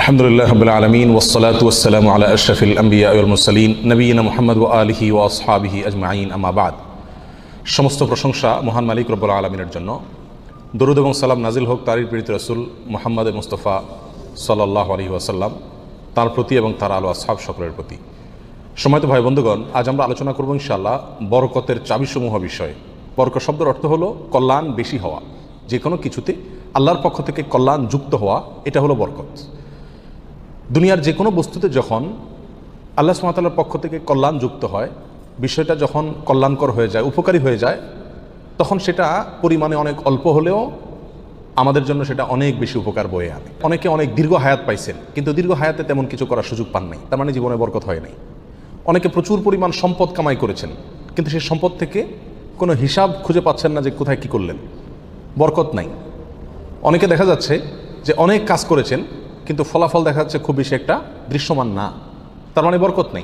আলহামদুলিল্লাহ রবিল আলমিন ওসলাত ওসালাম আলা আশরফিল আম্বিয়া মুরসালিন নবীন মোহাম্মদ ও আলহি ও আসহাবিহি আজমাইন আমাবাদ সমস্ত প্রশংসা মহান মালিক রব্বুল আলমিনের জন্য। দরুদ এবং সালাম নাজিল হোক তারির পীড়িত রসুল মোহাম্মদ মুস্তফা সাল্লাহ আলহি ওয়াসাল্লাম, তার প্রতি এবং তার আলো আসহাব সকলের প্রতি। সময়ত ভাই বন্ধুগণ, আজ আমরা আলোচনা করব ইনশাআল্লাহ বরকতের চাবিসমূহ বিষয়ে। বরকত শব্দের অর্থ হলো কল্যাণ বেশি হওয়া। যে কোনো কিছুতে আল্লাহর পক্ষ থেকে কল্যাণ যুক্ত হওয়া, এটা হলো বরকত। দুনিয়ার যে কোনো বস্তুতে যখন আল্লাহ সুমাতালার পক্ষ থেকে কল্যাণ যুক্ত হয়, বিষয়টা যখন কল্যাণকর হয়ে যায়, উপকারী হয়ে যায়, তখন সেটা পরিমাণে অনেক অল্প হলেও আমাদের জন্য সেটা অনেক বেশি উপকার বয়ে আনে। অনেকে অনেক দীর্ঘ হায়াত পাইছেন, কিন্তু দীর্ঘ হায়াতে তেমন কিছু করার সুযোগ পান নাই, তার মানে জীবনে বরকত হয় নাই। অনেকে প্রচুর পরিমাণ সম্পদ কামাই করেছেন, কিন্তু সেই সম্পদ থেকে কোনো হিসাব খুঁজে পাচ্ছেন না যে কোথায় কি করলেন। বরকত নাই। অনেকে দেখা যাচ্ছে যে অনেক কাজ করেছেন কিন্তু ফলাফল দেখা যাচ্ছে খুব বেশি একটা দৃশ্যমান না। তার মানে বরকত নেই।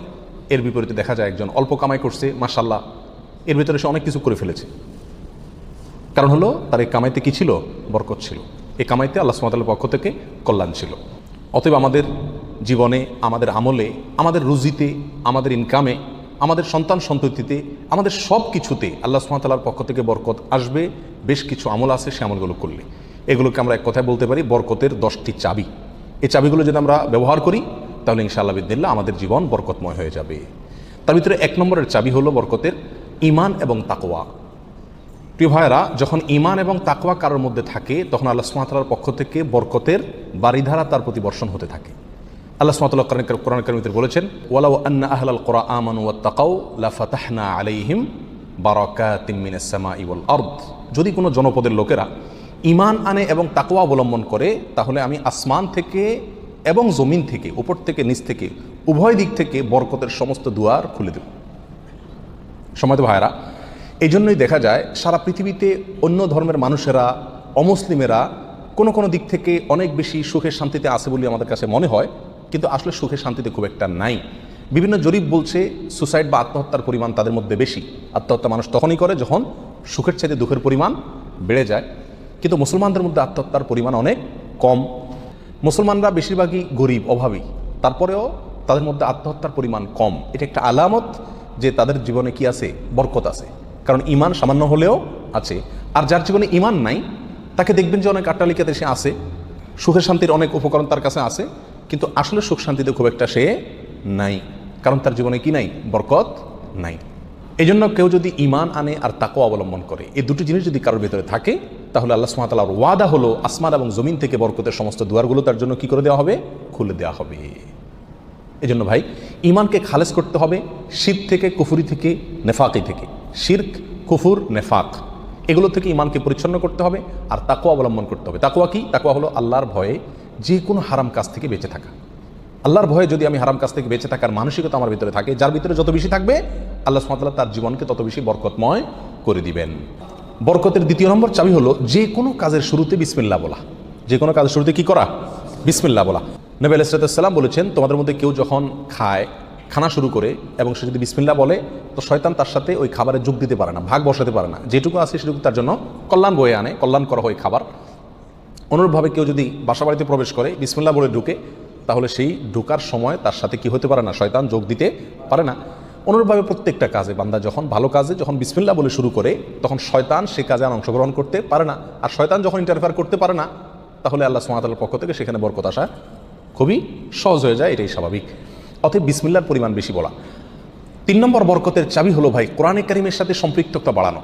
এর বিপরীতে দেখা যায় একজন অল্প কামাই করছে মাসাল্লাহ এর ভিতরে সে অনেক কিছু করে ফেলেছে। কারণ হলো, তার এই কামাইতে কি ছিল? বরকত ছিল। এই কামাইতে আল্লাহ সুমাতালের পক্ষ থেকে কল্যাণ ছিল। অতএব আমাদের জীবনে, আমাদের আমলে, আমাদের রুজিতে, আমাদের ইনকামে আমাদের সন্তান সন্ততিতে, আমাদের সব কিছুতে আল্লাহ সুমাতালার পক্ষ থেকে বরকত আসবে। বেশ কিছু আমল আছে সে আমলগুলো করলে। এগুলোকে আমরা এক কথায় বলতে পারি বরকতের দশটি চাবি। এই চাবিগুলো যদি আমরা ব্যবহার করি, তাহলে ইনশাআল্লাহ বিদিল্লা আমাদের জীবন বরকতময় হয়ে যাবে। তার ভিতরে এক নম্বরের চাবি হলো বরকতের ইমান এবং তাকোয়া প্রিয় ভাইয়েরা, যখন ইমান এবং তাকওয়া কারোর মধ্যে থাকে, তখন আল্লাহ সুমাতালার পক্ষ থেকে বরকতের বাড়িধারা তার প্রতি বর্ষণ হতে থাকে। আল্লাহ সুমাতাল্লাহ কোরআন করিমিতে বলেছেন, ওয়ালাউ আন্না আহলাল কোরআ আমানু তাকাউ লা ফাতাহনা আলাইহিম বারাকাতিম মিনাস সামাই ওয়াল যদি কোনো জনপদের লোকেরা ইমান আনে এবং তাকওয়া অবলম্বন করে, তাহলে আমি আসমান থেকে এবং জমিন থেকে, উপর থেকে, নিচ থেকে, উভয় দিক থেকে বরকতের সমস্ত দুয়ার খুলে দেব। সময় ভাইরা এই জন্যই দেখা যায় সারা পৃথিবীতে অন্য ধর্মের মানুষেরা, অমুসলিমেরা কোনো কোনো দিক থেকে অনেক বেশি সুখের শান্তিতে আছে বলে আমাদের কাছে মনে হয়, কিন্তু আসলে সুখের শান্তিতে খুব একটা নাই। বিভিন্ন জরিপ বলছে, সুসাইড বা আত্মহত্যার পরিমাণ তাদের মধ্যে বেশি। আত্মহত্যা মানুষ তখনই করে যখন সুখের চাইতে দুঃখের পরিমাণ বেড়ে যায়। কিন্তু মুসলমানদের মধ্যে আত্মহত্যার পরিমাণ অনেক কম। মুসলমানরা বেশিরভাগই গরিব, অভাবী। তারপরেও তাদের মধ্যে আত্মহত্যার পরিমাণ কম। এটা একটা আলামত যে তাদের জীবনে কি আছে? বরকত আছে। কারণ ইমান সামান্য হলেও আছে। আর যার জীবনে ইমান নাই, তাকে দেখবেন যে অনেক আট্টালিকাতে সে আছে। সুখের শান্তির অনেক উপকরণ তার কাছে আছে। কিন্তু আসলে সুখ শান্তিতে খুব একটা সে নাই। কারণ তার জীবনে কি নাই? বরকত নাই। এই জন্য কেউ যদি ইমান আনে আর তাকেও অবলম্বন করে, এই দুটি জিনিস যদি কারোর ভিতরে থাকে তাহলে আল্লাহ সুমাতালার ওয়াদা হলো আসমান এবং জমিন থেকে বরকতের সমস্ত দুয়ারগুলো তার জন্য কি করে দেওয়া হবে? খুলে দেওয়া হবে। এই জন্য ভাই ইমানকে খালেজ করতে হবে শীত থেকে, কুফুরি থেকে, নেফাকি থেকে। শির্ক, কুফুর, নেফাক, এগুলো থেকে ইমানকে পরিচ্ছন্ন করতে হবে আর তাকুয়া অবলম্বন করতে হবে। তাকুয়া কি? তাকুয়া হলো আল্লাহর ভয়ে যে কোনো হারাম কাজ থেকে বেঁচে থাকা। আল্লাহর ভয়ে যদি আমি হারাম কাজ থেকে বেঁচে থাকার মানসিকতা আমার ভিতরে থাকে, যার ভিতরে যত বেশি থাকবে, আল্লাহ সুমাতাল্লাহ তার জীবনকে তত বেশি বরকতময় করে দিবেন। বরকতের দ্বিতীয় নম্বর চাবি হলো যে কোনো কাজের শুরুতে বিসমিল্লা বলা। যে কোনো কাজের শুরুতে কি করা? বিসমিল্লা বলা। নবী আলাইসালাম বলেছেন, তোমাদের মধ্যে কেউ যখন খায়, খানা শুরু করে এবং সে যদি বিসমিল্লা বলে, তো শয়তান তার সাথে ওই খাবারে যোগ দিতে পারে না, ভাগ বসাতে পারে না। যেটুকু আছে সেটুকু তার জন্য কল্যাণ বয়ে আনে, কল্যাণ করা হয় খাবার। অনুরূপভাবে কেউ যদি বাসা বাড়িতে প্রবেশ করে বিসমিল্লা বলে ঢুকে, তাহলে সেই ঢুকার সময় তার সাথে কি হতে পারে না? শয়তান যোগ দিতে পারে না। অনুরূপভাবে প্রত্যেকটা কাজে বান্দা যখন ভালো কাজে যখন বিসমিল্লা বলে শুরু করে, তখন শয়তান সে কাজে আর অংশগ্রহণ করতে পারে না। আর শয়তান যখন ইন্টারফেয়ার করতে পারে না, তাহলে আল্লাহ সুমাতালের পক্ষ থেকে সেখানে বরকত আসা খুবই সহজ হয়ে যায়, এটাই স্বাভাবিক। অতএব বিসমিল্লার পরিমাণ বেশি বলা। তিন নম্বর বরকতের চাবি হলো ভাই, কোরআনে কারিমের সাথে সম্পৃক্ততা বাড়ানো।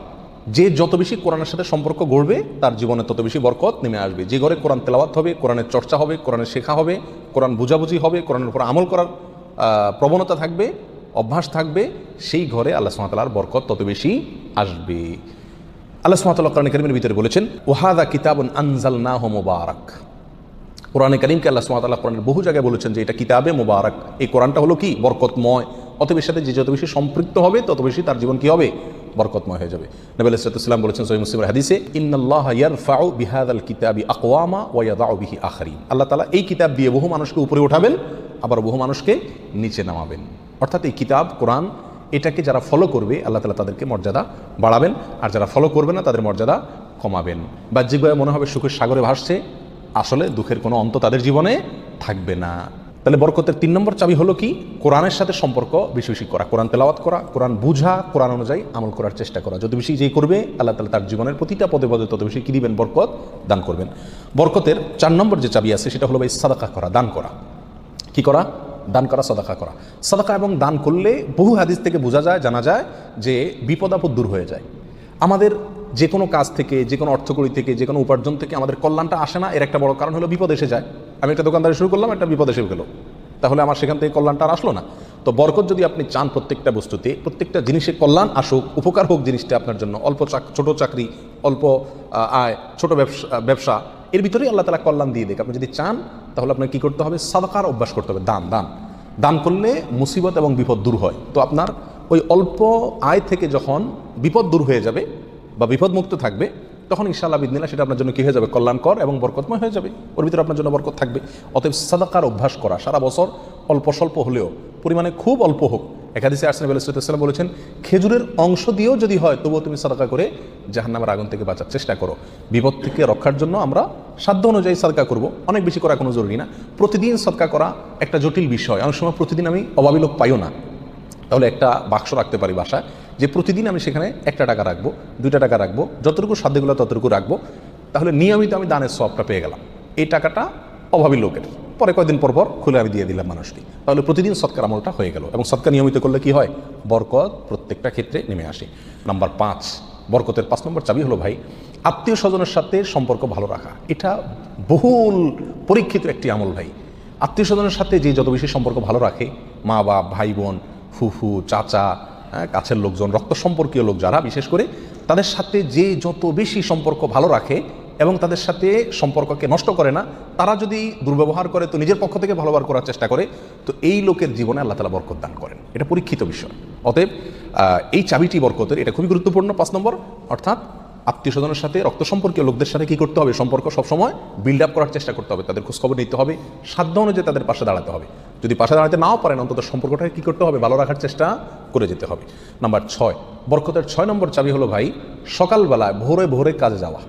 যে যত বেশি কোরআনের সাথে সম্পর্ক গড়বে, তার জীবনে তত বেশি বরকত নেমে আসবে। যে ঘরে কোরআন তেলাওয়াত হবে, কোরআনের চর্চা হবে, কোরআনের শেখা হবে, কোরআন বুঝাবুঝি হবে, কোরআনের উপর আমল করার প্রবণতা থাকবে অভ্যাস থাকবে, সেই ঘরে আল্লাহ সুমাতালার বরকত তত বেশি আসবে। আল্লাহ সুমাতাল্লাহ কোরআন করিমের ভিতরে বলেছেন ওহাদা কিতাবন আনজাল না হো মোবারক। কোরআনে করিমকে আল্লাহ সুমাতাল্লাহ কোরআনের বহু জায়গায় বলেছেন যে এটা কিতাবে মোবারক। এই কোরআনটা হলো কি? বরকতময়। অত বেশি সাথে যে যত বেশি সম্পৃক্ত হবে, তত বেশি তার জীবন কি হবে? বরকতময় হয়ে যাবে। নবী আলাইসালাম বলেছেন সহি মুসলিমের হাদিসে, ইন্নাল্লাহ ইয়ারফাউ বিহাদ আল কিতাবি আকওয়ামা ওয়াদাউ বিহি আখরিন। আল্লাহ তালা এই কিতাব দিয়ে বহু মানুষকে উপরে উঠাবেন আবার বহু মানুষকে নিচে নামাবেন। অর্থাৎ এই কিতাব, কোরআন, এটাকে যারা ফলো করবে, আল্লাহ তালা তাদেরকে মর্যাদা বাড়াবেন। আর যারা ফলো করবে না, তাদের মর্যাদা কমাবেন। বাহ্যিকভাবে মনে হবে সুখের সাগরে ভাসছে, আসলে দুঃখের কোনো অন্ত তাদের জীবনে থাকবে না। তাহলে বরকতের তিন নম্বর চাবি হলো কি? কোরআনের সাথে সম্পর্ক বেশি বেশি করা, কোরআন তেলাওয়াত করা, কোরআন বুঝা, কোরআন অনুযায়ী আমল করার চেষ্টা করা। যত বেশি যেই করবে, আল্লাহ তালা তার জীবনের প্রতিটা পদে পদে তত বেশি কি দিবেন? বরকত দান করবেন। বরকতের চার নম্বর যে চাবি আছে, সেটা হলো ভাই সাদাকা করা, দান করা। কি করা? দান করা, সদাকা করা। সদাকা এবং দান করলে বহু হাদিস থেকে বোঝা যায়, জানা যায় যে বিপদ আপদ দূর হয়ে যায়। আমাদের যে কোনো কাজ থেকে, যে কোনো অর্থকড়ি থেকে, যে কোনো উপার্জন থেকে আমাদের কল্যাণটা আসে না। এর একটা বড় কারণ হলো বিপদ এসে যায়। আমি একটা দোকানদারি শুরু করলাম, একটা বিপদ এসে গেলো। তাহলে আমার সেখান থেকে কল্যাণটা আর আসলো না। তো বরকত যদি আপনি চান প্রত্যেকটা বস্তুতে, প্রত্যেকটা জিনিসের কল্যাণ আসুক, উপকার হোক জিনিসটা আপনার জন্য, অল্প চাক, ছোট চাকরি, অল্প আয়, ছোট ব্যবসা ব্যবসা, এর ভিতরেই আল্লাহ তালা কল্যাণ দিয়ে দেখ আপনি যদি চান তাহলে আপনার কি করতে হবে? সাদাকার অভ্যাস করতে হবে। দান দান। দান করলে মুসিবত এবং বিপদ দূর হয়। তো আপনার ওই অল্প আয় থেকে যখন বিপদ দূর হয়ে যাবে বা বিপদমুক্ত থাকবে, তখন ইনশাআল্লাহ বিদিনা সেটা আপনার জন্য কী হয়ে যাবে? কল্যাণকর এবং বরকতময় হয়ে যাবে। ওর ভিতরে আপনার জন্য বরকত থাকবে। অতএব সাদাকার অভ্যাস করা। সারা বছর অল্প স্বল্প হলেও, পরিমাণে খুব অল্প হোক একাদিসে আসলাম আলাইসাল্লাম বলেছেন, খেজুরের অংশ দিয়েও যদি হয়, তবুও তুমি সাদাকা করে জাহান্নামের আগুন থেকে বাঁচার চেষ্টা করো। বিপদ থেকে রক্ষার জন্য আমরা সাধ্য অনুযায়ী সাদকা করব। অনেক বেশি করা কোনো জরুরি না। প্রতিদিন সদকা করা একটা জটিল বিষয়। অনেক সময় প্রতিদিন আমি অভাবী লোক পাইও না। তাহলে একটা বাক্স রাখতে পারি বাসায়, যে প্রতিদিন আমি সেখানে একটা টাকা রাখব, দুইটা টাকা রাখব, যতটুকু সাধ্যগুলো ততটুকু রাখব। তাহলে নিয়মিত আমি দানের সবটা পেয়ে গেলাম। এই টাকাটা অভাবী লোকের। পরে কয়েকদিন পর পর খুলে আমি দিয়ে দিলাম মানুষটি। তাহলে প্রতিদিন সৎকার আমলটা হয়ে গেল। এবং সৎকার নিয়মিত করলে কি হয়? বরকত প্রত্যেকটা ক্ষেত্রে নেমে আসে। নাম্বার পাঁচ বরকতের পাঁচ নম্বর চাবি হলো ভাই আত্মীয় স্বজনের সাথে সম্পর্ক ভালো রাখা। এটা বহুল পরীক্ষিত একটি আমল ভাই। আত্মীয় স্বজনের সাথে যে যত বেশি সম্পর্ক ভালো রাখে মা বাপ ভাই বোন ফুফু চাচা হ্যাঁ, কাছের লোকজন রক্ত সম্পর্কীয় লোক যারা বিশেষ করে তাদের সাথে যে যত বেশি সম্পর্ক ভালো রাখে এবং তাদের সাথে সম্পর্ককে নষ্ট করে না, তারা যদি দুর্ব্যবহার করে, তো নিজের পক্ষ থেকে ভালোবার করার চেষ্টা করে, তো এই লোকের জীবনে আল্লাহ তালা বরকত দান করেন। এটা পরীক্ষিত বিষয়। অতএব এই চাবিটি বরকতের, এটা খুবই গুরুত্বপূর্ণ। পাঁচ নম্বর, অর্থাৎ আত্মীয় স্বজনের সাথে রক্ত সম্পর্কীয় লোকদের সাথে কী করতে হবে? সম্পর্ক সবসময় বিল্ড আপ করার চেষ্টা করতে হবে। তাদের খোঁজখবর নিতে হবে। সাধ্য অনুযায়ী তাদের পাশে দাঁড়াতে হবে। যদি পাশে দাঁড়াতে নাও পারেন, অন্তত সম্পর্কটাকে কী করতে হবে? ভালো রাখার চেষ্টা করে যেতে হবে। নাম্বার ছয়, বরকতের ছয় নম্বর চাবি হলো ভাই, সকালবেলায় ভোরে ভোরে কাজে যাওয়া।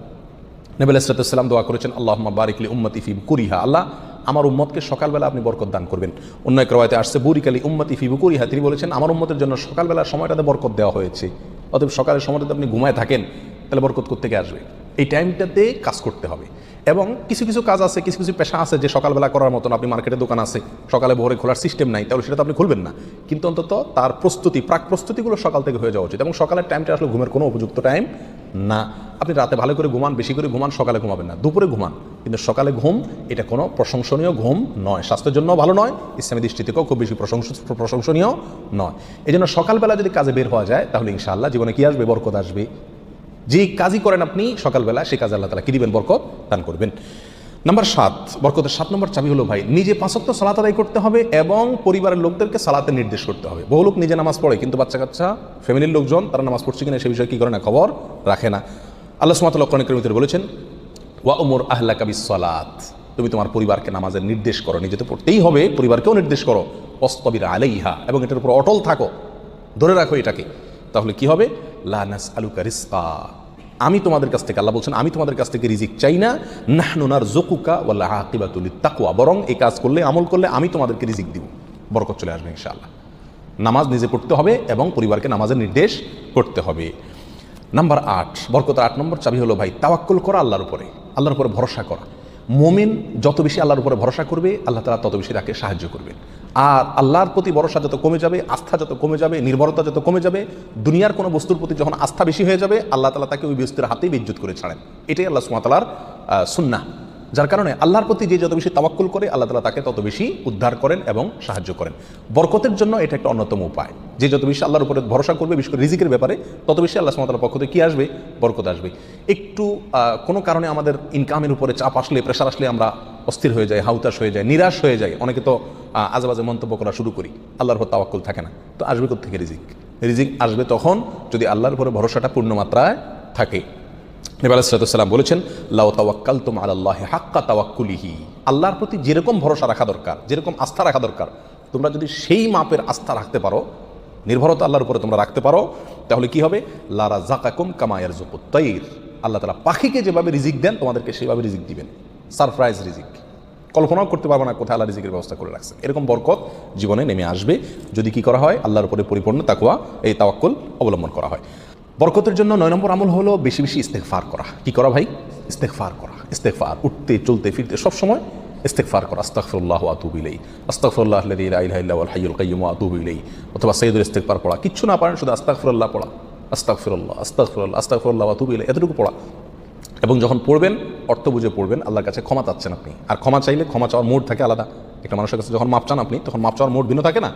নেবেল ইসরাতাম দোয়া করেছেন আল্লাহ বারিকলি উম্মত ফি কুরিহা আল্লাহ আমার উম্মতকে সকালবেলা আপনি বরকত দান করবেন। অন্য এক রবায়তে আসছে বুরিকালি উম্মত ফি কুরিহা তিনি বলেছেন, আমার উম্মতের জন্য সকালবেলার সময়টাতে বরকত দেওয়া হয়েছে। অতএব সকালের সময়টাতে আপনি ঘুমায় থাকেন, তাহলে বরকত করতে আসবে? এই টাইমটাতে কাজ করতে হবে। এবং কিছু কিছু কাজ আছে, কিছু কিছু পেশা আছে যে সকালবেলা করার মতন আপনি মার্কেটে দোকান আছে, সকালে ভোরে খোলার সিস্টেম নাই, তাহলে সেটা তো আপনি খুলবেন না। কিন্তু অন্তত তার প্রস্তুতি, প্রাক প্রস্তুতিগুলো সকাল থেকে হয়ে যাওয়া উচিত। এবং সকালের টাইমটা আসলে ঘুমের কোনো উপযুক্ত টাইম না। আপনি রাতে ভালো করে ঘুমান, বেশি করে ঘুমান, সকালে ঘুমাবেন না। দুপুরে ঘুমান। কিন্তু সকালে ঘুম, এটা কোনো প্রশংসনীয় ঘুম নয়। স্বাস্থ্যের জন্য ভালো নয়, ইসলামী দৃষ্টি থেকেও খুব বেশি প্রশংস, প্রশংসনীয় নয়। এই জন্য সকালবেলা যদি কাজে বের হওয়া যায়, তাহলে ইনশাআল্লাহ জীবনে কি আসবে? বরকত আসবে। যে কাজই করেন আপনি, সকালবেলা সেই কাজ আল্লাহ তালা কি দিবেন? বরকত দান করবেন। নাম্বার সাত, বরকতের সাত নম্বর চাবি হলো, ভাই, নিজে পাঁচত্ব সালাত আদায় করতে হবে এবং পরিবারের লোকদেরকে সালাতে নির্দেশ করতে হবে। বহু লোক নিজে নামাজ পড়ে, কিন্তু বাচ্চা কাচ্চা ফ্যামিলির লোকজন, তারা নামাজ পড়ছে কিনা সে বিষয়ে কি করে না খবর রাখে না। আল্লাহ সুমাতাল্লাহ কর্ণিকের ভিতরে বলেছেন, ওয়া উমর আহ্লা কাবি সালাত তুমি তোমার পরিবারকে নামাজের নির্দেশ করো নিজে তো পড়তেই হবে, পরিবারকেও নির্দেশ করো অস্তবিরা আলাইহা, এবং এটার উপর অটল থাকো, ধরে রাখো এটাকে। তাহলে কি হবে? লানাস আলুকা রিস্কা আমি তোমাদের কাছ থেকে, আল্লাহ বলছেন, আমি তোমাদের কাছ থেকে রিজিক চাই না। নাহনুনার জকুকা ওয়াল্লাহ আকিবাতুল তাকুয়া বরং এই কাজ করলে, আমল করলে আমি তোমাদেরকে রিজিক দিব। বরকত চলে আসবে ইনশাআল্লাহ। নামাজ নিজে পড়তে হবে এবং পরিবারকে নামাজের নির্দেশ করতে হবে। নাম্বার আট, বরকতের আট নম্বর চাবি হলো ভাই, তাওয়াক্কুল করা আল্লাহর উপরে। আল্লাহর উপরে ভরসা করা। মোমিন যত বেশি আল্লাহর উপরে ভরসা করবে, আল্লাহ তালা তত বেশি তাকে সাহায্য করবেন। আর আল্লাহর প্রতি ভরসা যত কমে যাবে, আস্থা যত কমে যাবে, নির্ভরতা যত কমে যাবে, দুনিয়ার কোনো বস্তুর প্রতি যখন আস্থা বেশি হয়ে যাবে, আল্লাহ তালা তাকে ওই বস্তুর হাতেই বিদ্যুৎ করে ছাড়েন। এটাই আল্লাহ সুমাতালার সুন্না যার কারণে আল্লাহর প্রতি যে যত বেশি তাওয়াক্কুল করে, আল্লাহ তালা তাকে তত বেশি উদ্ধার করেন এবং সাহায্য করেন। বরকতের জন্য এটা একটা অন্যতম উপায়। যে যত বেশি আল্লাহর উপরে ভরসা করবে, বিশেষ করে রিজিকের ব্যাপারে, তত বেশি আল্লাহ সুমাতার পক্ষ থেকে কী আসবে? বরকত আসবে। একটু কোনো কারণে আমাদের ইনকামের উপরে চাপ আসলে প্রেশার আসলে আমরা অস্থির হয়ে যাই হাউতাস হয়ে যায় নিরাশ হয়ে যায় অনেকে তো আজেবাজে মন্তব্য করা শুরু করি, আল্লাহর উপর তাওয়াক্কুল থাকে না। তো আসবে থেকে রিজিক? রিজিক আসবে তখন যদি আল্লাহর উপরে ভরসাটা পূর্ণ মাত্রায় থাকে। নবী আলাইসালাম বলেছেন, লাউ তাওয়াক্কাল তুম আল্লাহ হাক্কা তাওয়াক্কুলিহি। আল্লাহর প্রতি যেরকম ভরসা রাখা দরকার, যেরকম আস্থা রাখা দরকার, তোমরা যদি সেই মাপের আস্থা রাখতে পারো নির্ভরতা আল্লাহর উপরে তোমরা রাখতে পারো, তাহলে কি হবে? লারা জাকাকুম কামায়ার জুকুত্তাইর আল্লাহ তালা পাখিকে যেভাবে রিজিক দেন, তোমাদেরকে সেইভাবে রিজিক দিবেন। সারপ্রাইজ রিজিক। কল্পনাও করতে পারব না কোথায় আল্লাহ রিজিকের ব্যবস্থা করে রাখছে এরকম বরকত জীবনে নেমে আসবে। যদি কি করা হয়? আল্লাহর উপরে পরিপূর্ণ তাকুয়া এই তাওয়াক্কুল অবলম্বন করা হয়। বরকতের জন্য নয় নম্বর আমল হলো বেশি বেশি ইস্তেকফার করা। কি করা ভাই? ইস্তেকফার করা। ইস্তেকফার উঠতে, চলতে, ফিরতে সব সময় ইস্তেকফার করা আস্তাকফুল্লাহ আতুবিলেই আস্তাকফুল্লাহ আল্লাহ আস্তাগফিরুল্লাহ কাইম আতুবিলেই অথবা সৈয়দুল ইস্তেকফার পড়া। কিচ্ছু না পারেন, শুধু আস্তাকফুল্লাহ পড়া। আস্তাকফুল্লাহ আস্তাকফুল্লাহ আস্তাকফুল্লাহ আতুবিলে এতটুকু পড়া। এবং যখন পড়বেন, অর্থ বুঝে পড়বেন, আল্লাহর কাছে ক্ষমা চাচ্ছেন আপনি। আর ক্ষমা চাইলে ক্ষমা চাওয়ার মোড থাকে আলাদা। একটা মানুষের কাছে যখন মাপ চান আপনি, তখন মাপ চাওয়ার মোট ভিন্ন থাকে না?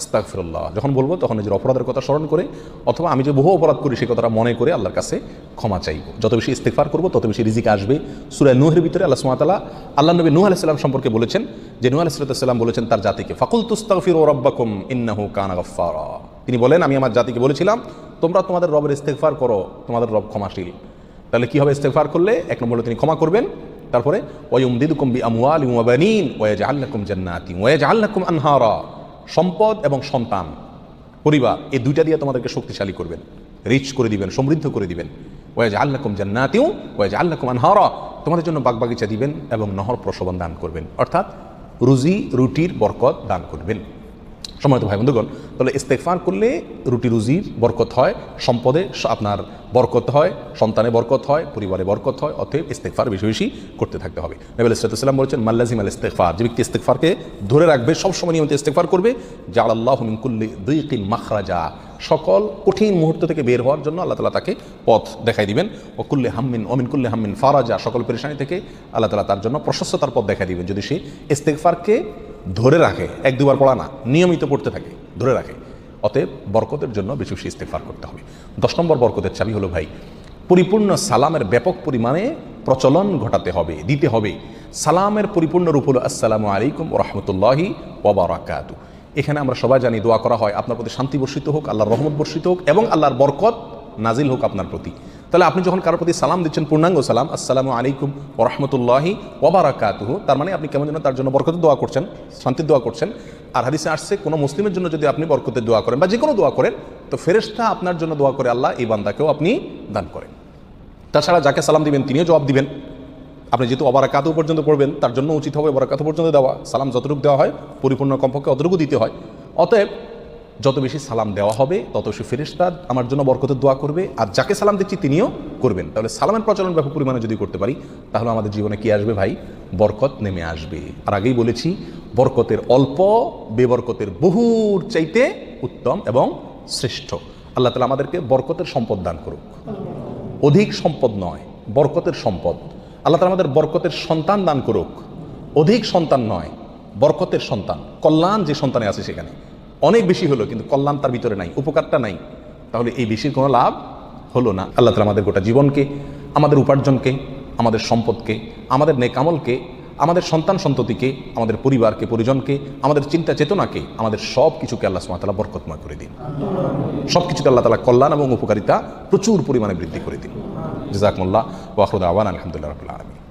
আস্তাক ফিরল্লাহ যখন বলব, তখন নিজের অপরাধের কথা স্মরণ করে, অথবা আমি যে বহু অপরাধ করি, সেই কথাটা মনে করে আল্লাহর কাছে ক্ষমা চাইব। যত বেশি ইস্তেফার করব, তত বেশি রিজিক আসবে। সুরায় নুহের ভিতরে আল্লাহ সুমাতালা আল্লাহ নবী নুহ আলাইসাল্লাম সম্পর্কে বলেছেন, যে নুহ আলাইসাল্লাম বলেছেন তার জাতিকে ফাকুল তুস্তাগফির ও রব্বাকুম ইন্নাহু কানা গফফারা। তিনি বলেন, আমি আমার জাতিকে বলেছিলাম, তোমরা তোমাদের রবের ইস্তেকফার করো, তোমাদের রব ক্ষমাশীল। তাহলে কি হবে ইস্তেগফার করলে? এক নম্বর তিনি ক্ষমা করবেন তারপরে, ওয়ায়ুমদিদুকুম বি আমওয়ালিন ওয়া বানিন, ওয়ায়াজআলনাকুম জান্নাতিন, ওয়ায়াজআলনাকুম আনহারা। সম্পদ এবং সন্তান, পরিবার, এই দুইটা দিয়ে তোমাদেরকে শক্তিশালী করবেন রিচ করে দিবেন, সমৃদ্ধ করে দিবেন। ওয়ায়াজআলনাকুম জান্নাতিন, ওয়ায়াজআলনাকুম আনহারা। তোমাদের জন্য বাগবাগিচা দিবেন এবং নহর প্রসবন দান করবেন। অর্থাৎ রুজি, রুটির বরকত দান করবেন। সময়ত ভাই বন্ধুগণ, তাহলে ইস্তেকফার করলে রুটি রুজির বরকত হয়, সম্পদে আপনার বরকত হয়, সন্তানে বরকত হয়, পরিবারে বরকত হয়, অতএব ইস্তেকফার বেশি বেশি করতে থাকতে হবে। নবী ইসলাতাম বলেছেন মাল্লাজিম আল ইস্তেকফার যে ব্যক্তি ইস্তেকফারকে ধরে রাখবে, সবসময় নিয়মিত ইস্তেকফার করবে জাল আল্লাহ মিনকুল্লি দুই দুইকিল মাখরাজা সকল কঠিন মুহূর্ত থেকে বের হওয়ার জন্য আল্লাহ তালা তাকে পথ দেখাই দিবেন। ও কুল্লে হাম্মিন অমিন কুল্লে হাম্মিন ফারাজা, সকল পেরেশানি থেকে আল্লাহ তালা তার জন্য প্রশস্ততার পথ দেখাই দিবেন। যদি সে ইস্তেকফারকে ধরে রাখে, এক দুবার পড়া না, নিয়মিত পড়তে থাকে, ধরে রাখে, অতএব বরকতের জন্য বেশি বেশি ইস্তেফার করতে হবে। দশ নম্বর বরকতের চাবি হলো, ভাই, পরিপূর্ণ সালামের ব্যাপক পরিমাণে প্রচলন ঘটাতে হবে, দিতে হবে। সালামের পরিপূর্ণ রূপ হলো, আসসালামু আলাইকুম রহমতুল্লাহি ওবরাকাতু এখানে আমরা সবাই জানি দোয়া করা হয়। আপনার প্রতি শান্তি বর্ষিত হোক, আল্লাহর রহমত বর্ষিত হোক এবং আল্লাহর বরকত নাজিল হোক আপনার প্রতি। তাহলে আপনি যখন কারোর প্রতি সালাম দিচ্ছেন, পূর্ণাঙ্গ সালাম, আসসালামু আলাইকুম ও রহমতুল্লাহি ওবরাকাতুহু তার মানে আপনি কেমন যেন তার জন্য বরকতের দোয়া করছেন, শান্তির দোয়া করছেন। আর হাদিসে আসছে, কোনো মুসলিমের জন্য যদি আপনি বরকতের দোয়া করেন বা যে কোনো দোয়া করেন, তো ফেরেশতা আপনার জন্য দোয়া করে আল্লাহ, এই বান্দাকেও আপনি দান করেন। তাছাড়া যাকে সালাম দিবেন, তিনিও জবাব দিবেন। আপনি যেহেতু অবারাকাতু পর্যন্ত পড়বেন, তার জন্য উচিত হবে অবারাকাতু পর্যন্ত দেওয়া। সালাম যতটুকু দেওয়া হয়, পরিপূর্ণ কমপক্ষে অতটুকু দিতে হয়। অতএব, যত বেশি সালাম দেওয়া হবে, তত সে ফেরেশতা আমার জন্য বরকতের দোয়া করবে, আর যাকে সালাম দিচ্ছি তিনিও করবেন। তাহলে সালামের প্রচলন ব্যাপক পরিমাণে যদি করতে পারি, তাহলে আমাদের জীবনে কি আসবে ভাই? বরকত নেমে আসবে। আর আগেই বলেছি, বরকতের অল্প, বেবরকতের বহুর চাইতে উত্তম এবং শ্রেষ্ঠ। আল্লাহ তালা আমাদেরকে বরকতের সম্পদ দান করুক। অধিক সম্পদ নয়, বরকতের সম্পদ। আল্লাহ তালা আমাদের বরকতের সন্তান দান করুক। অধিক সন্তান নয়, বরকতের সন্তান। কল্যাণ যে সন্তানে আছে সেখানে। অনেক বেশি হলো, কিন্তু কল্যাণ তার ভিতরে নাই, উপকারটা নাই। তাহলে এই বেশির কোনো লাভ হলো না। আল্লাহ তালা আমাদের গোটা জীবনকে, আমাদের উপার্জনকে, আমাদের সম্পদকে, আমাদের নেকামলকে আমাদের সন্তান সন্ততিকে, আমাদের পরিবারকে, পরিজনকে, আমাদের চিন্তা চেতনাকে, আমাদের সব কিছুকে আল্লাহ সুমাতালা বরকতময় করে দিন। সব কিছুকে আল্লাহ তালা কল্যাণ এবং উপকারিতা প্রচুর পরিমাণে বৃদ্ধি করে দিন। জাকমুল্লাহ ওয়াহরুদ আওয়ান আলহামদুলিল্লাহ রবুল্লা আলমী